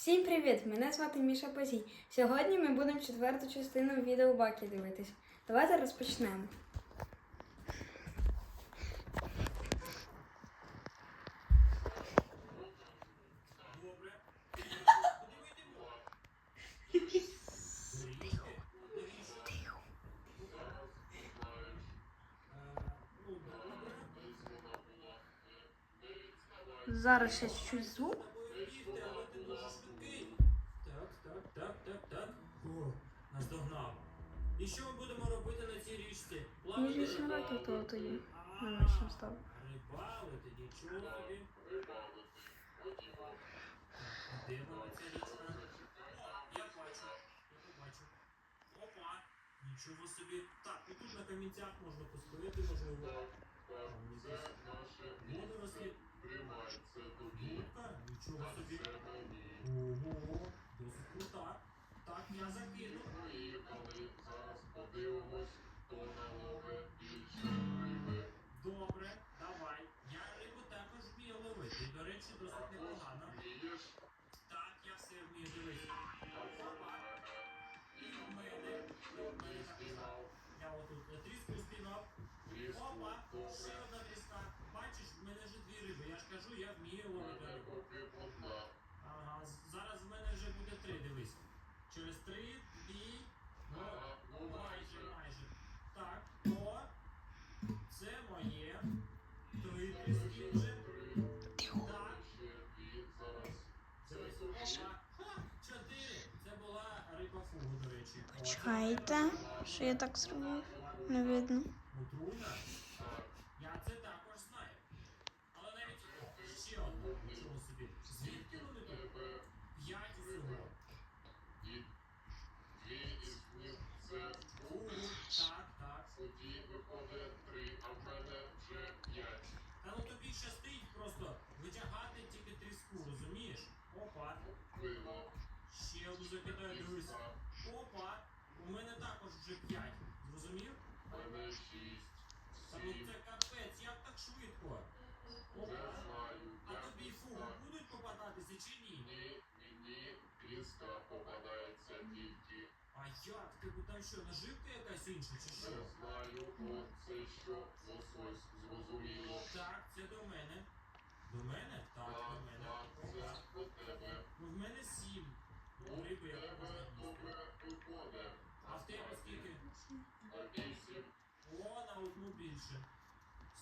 Всім привіт! Мене звати Міша Позій. Сьогодні ми будемо четверту частину відео Бакі дивитись. Давайте розпочнемо. Зараз ще чуть звук. І що ми будемо робити на цій річці? Мені ж 8 років того тоді. На нашому став. Рибалити, нічого собі. Де вона ця річка? О, я бачу, я побачу. Опа, нічого собі. Так, і тут на камінцях можна постояти, можливо. Водорослі. Губка, нічого собі. Ого, досить крута. Так, я закину. Добре, давай. Я рибу також вмію ловити. До речі, досить непогано. Так, я все вмію дивитися. І в мене. Я отут тріску спіймав. Опа, фугу, до речі. О, це Чекайте, що я так зробив. Не видно. Отруйна? Я це також знаю. Але навіть ще одна, нічого собі. Звідки вони тут? П'ять усього. Фу, так, так. Та ну тобі щастить просто витягати тільки тріску, розумієш? Опа. Ще одну закидаю, дивись. Опа. У мене також вже п'ять. Зрозумів? Та ну це капець, як так швидко? А тобі фу, будуть попадатися чи ні? попадається тільки. А як? Типу там що, наживка якась інша чи що? Не знаю, о, це що лосось зрозуміло. Так, це до мене. До мене? Так, Так, до мене. так, це до тебе. Ну в мене сім. У Риби як тебе їсти. виходить. А в тебе скільки? А вісім. О, одну більше.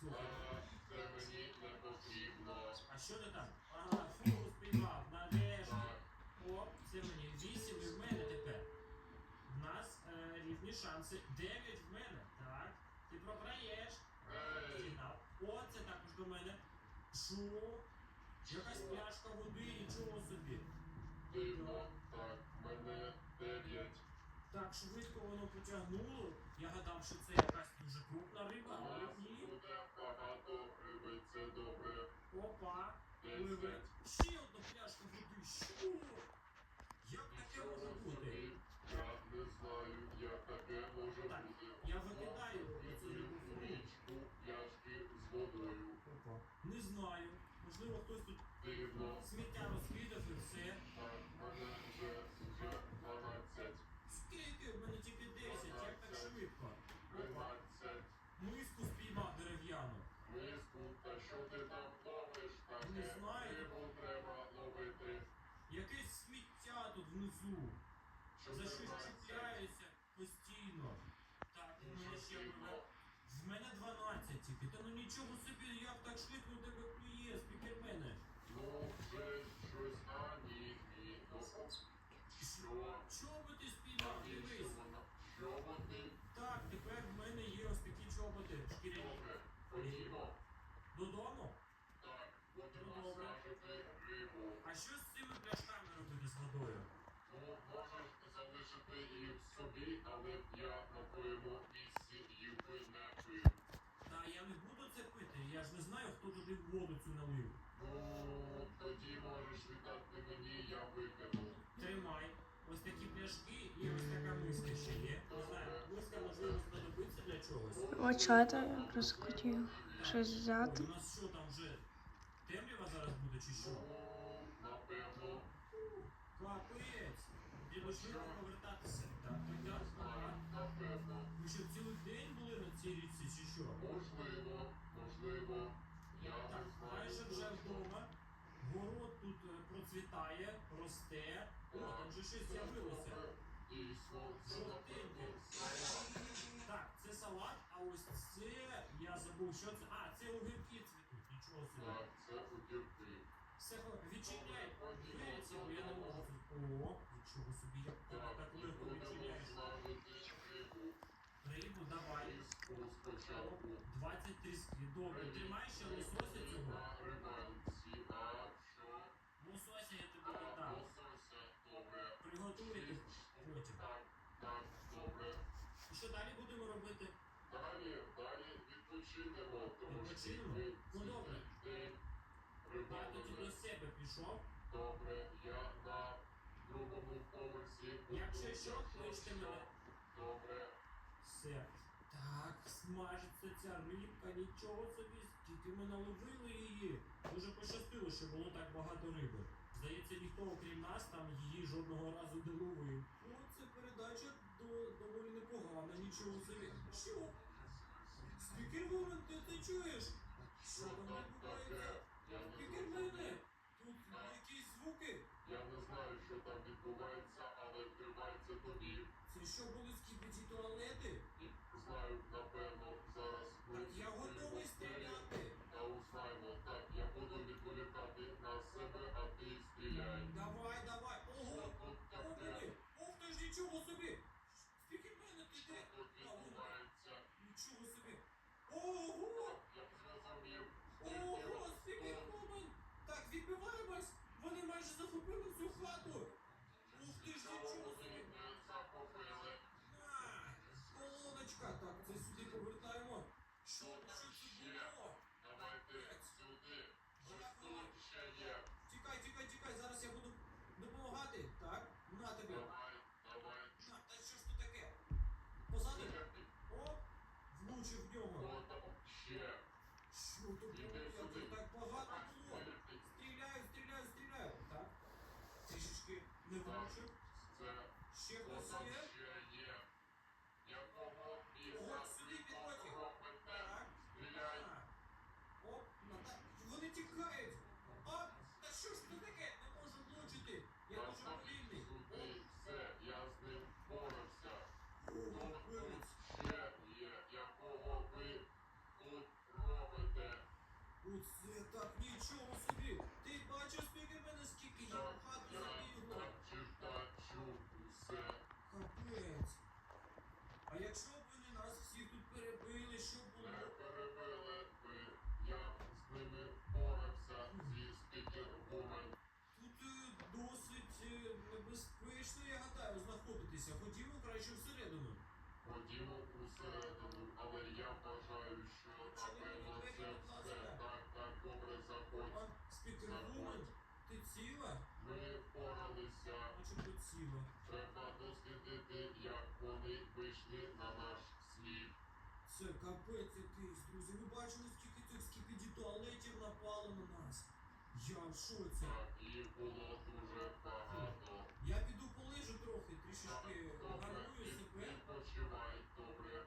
Слухай. А, Це мені не потрібно. А що ти там? Ага, фугу спіймав, нарешті. О, це мені вісім і в мене тепер. В нас е, рівні шанси. Дев'ять в мене. Так. Ти програєш. Сигнал. О, це також до мене. Що? Якась пляшка води, нічого собі. дивно. Так, мене дев'ять. Так швидко воно потягнуло. Я гадав, що це якась дуже крупна риба, але ні. буде багато риби, це добре. Опа, пливе. Ще одна пляшка води. Що? Як таке може бути? Я не знаю, як таке може бути. я викидаю цю рибу в річку. Пляшки з водою. Опа. Не знаю. Можливо, хтось тут сміття Не знаю. рибу треба ловити. Якесь сміття тут внизу. За щось 14. чіпляється постійно. Так, в мене ще пливе. В мене 12 тільки. Та ну нічого собі, як так швидко у тебе клює, спікермене. Ну, вже щось, а ні, ні. Ну, що? Чого би ти спіймав? Дивись. вони? Так, тепер в мене є ось такі чоботи шкіряні. Добре, ходімо. Додому? Так, Ну, добре. рибу. А що з цими пляшками робити з водою? Ну, можеш залишити їх собі, але я на твоєму місці їх не пив. Та я не буду це пити, я ж не знаю, хто туди воду цю налив. Ну, тоді можеш віддати мені, я викину. Тримай. Ось такі пляшки і ось така миска ще є. Не знаю, миска можливо знадобиться для чогось. Очата я якраз хотів щось взяти. У нас що там вже темрява зараз буде чи що? Напевно, Капець. Треба швидко повертатися. Так, так, так. Ви що, цілий день були на цій річці чи що? Можливо, можливо. Я Так, майже вже вдома. Город тут е, процвітає, росте. О, там же щось з'явилося. Дійсно, це напевно. Так, це салат, а ось це я забув, що це. А, це огірки цвітуть, нічого собі. Так, це огірки. Все, відчиняй дверці, я не можу. О, нічого собі, як ти Так, легко відчиняєш. рибу. Давай. Різку спочатку. 20 тріски. Добре, тримай ще лосося цього. На рибанці, а що? Лосося я тобі А, не дам. лосося, добре. Приготуйте потім. Так, так, добре. І що далі будемо робити? Далі, далі відпочинемо, тому що Відпочинемо? ми Ну, добре. цілий день Я тоді до себе пішов. Добре, я на другому поверсі. Якщо що, кличте мене. Добре. Все. Так, смажиться ця рибка, нічого собі, скільки ми наловили її. Дуже пощастило, що було так багато риби. Здається, ніхто, окрім нас, там її жодного разу не ловив. О, це передача доволі непогано, нічого собі. Що? Спікервумен, ти ти чуєш? Що там відбувається? Спікер мене! Тут якісь звуки. Я не знаю, що там відбувається, але тримається тобі. Це що були скібіті туалети? Знаю, напевно, влучив в нього. Що тут сюди. так багато було? Стріляю, стріляю, стріляю. Так. Трішечки не влучив. Ще хтось є? Якого біса О, сюди ви підходь. тут робите? Так. Стріляй. А. Оп, на так. Вони тікають. А, та що ж це таке? Не можу влучити. Я дуже Просто повільний. Сюди, все, я з ним впорався. О, Тут вилиць. ще є, якого ви тут робите? Оце так нічого собі. Ти бачив скільки в хату я бачу, бачу. Капець. А якщо б вони нас всіх тут перебили, що було? Не перебили ви. Я з ними впорався зі спікервумен. Тут е, досить е, небезпечно, я гадаю, знаходитися. Ходімо краще всередину. Ходімо усередину, але я вважаю, що напевно це все так, так добре заходь. А, спікервумен, ти ціла? Ми впоралися. Начебто ціла. Треба дослідити, як вони вийшли на наш слід. Це капець якийсь, друзі. Ви бачили, скільки цих скіпіді туалетів напало на нас? Я в шоці. Так, їх було дуже багато. Я піду полежу трохи, трішечки гарную себе. відпочивай, добре.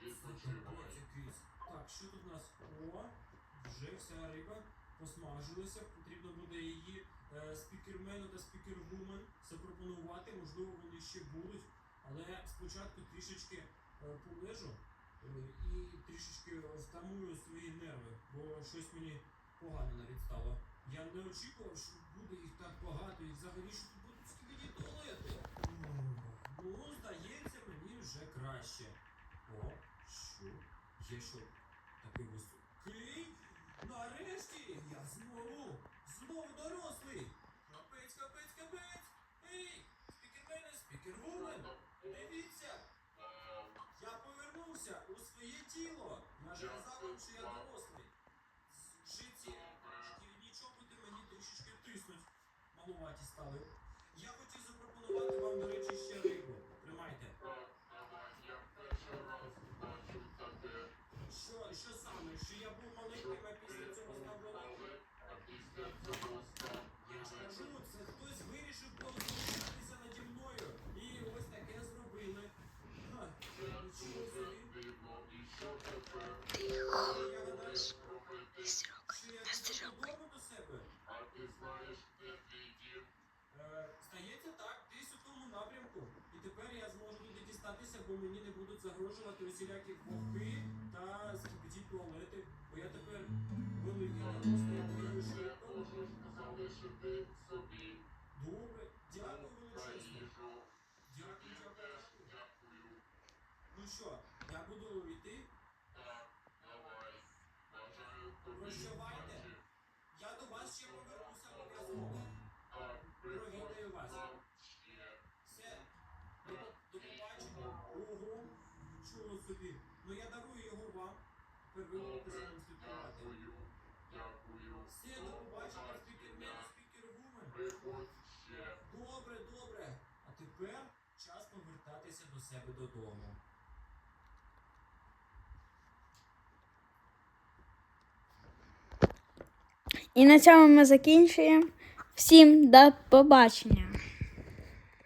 Це Відпочивай. капець якийсь. Так, що тут у нас? О, вже вся риба посмажилася. Потрібно буде її е, спікермену та спікервумен запропонувати. Можливо, вони ще будуть. Але спочатку трішечки е, полежу е, і трішечки втамую свої нерви, бо щось мені погано навіть стало. Я не очікував, що буде їх так багато, і взагалі що тут будуть скільки туалети. Ну, здається, мені вже краще. О, що? Я що? Такий високий? Нарешті я знову, знову дорослий. Капець, капець, капець. Ей, спікермене, спікервумен, дивіться, я повернувся у своє тіло. Я ж казав що я дорослий. З- Житі, шкільні чоботи мені трішечки тиснуть. Малуваті стали. Я хотів запропонувати вам, до речі, ще рибу. Бо мені не будуть загрожувати усілякі вовки та скібіді туалети, бо я тепер великий вірю, що я Можеш залишити собі. Добре, дякую величезно. Дякую, дякую. Дякую. Ну що, я буду йти? Так, давай. Бажаю собі. Ну я дарую його вам. Будете за ним слідкувати. Дякую. Дякую. Все, до побачення, спікермен, спікервумен. Добре, добре. А тепер час повертатися до себе додому. І на цьому ми закінчуємо. Всім до побачення!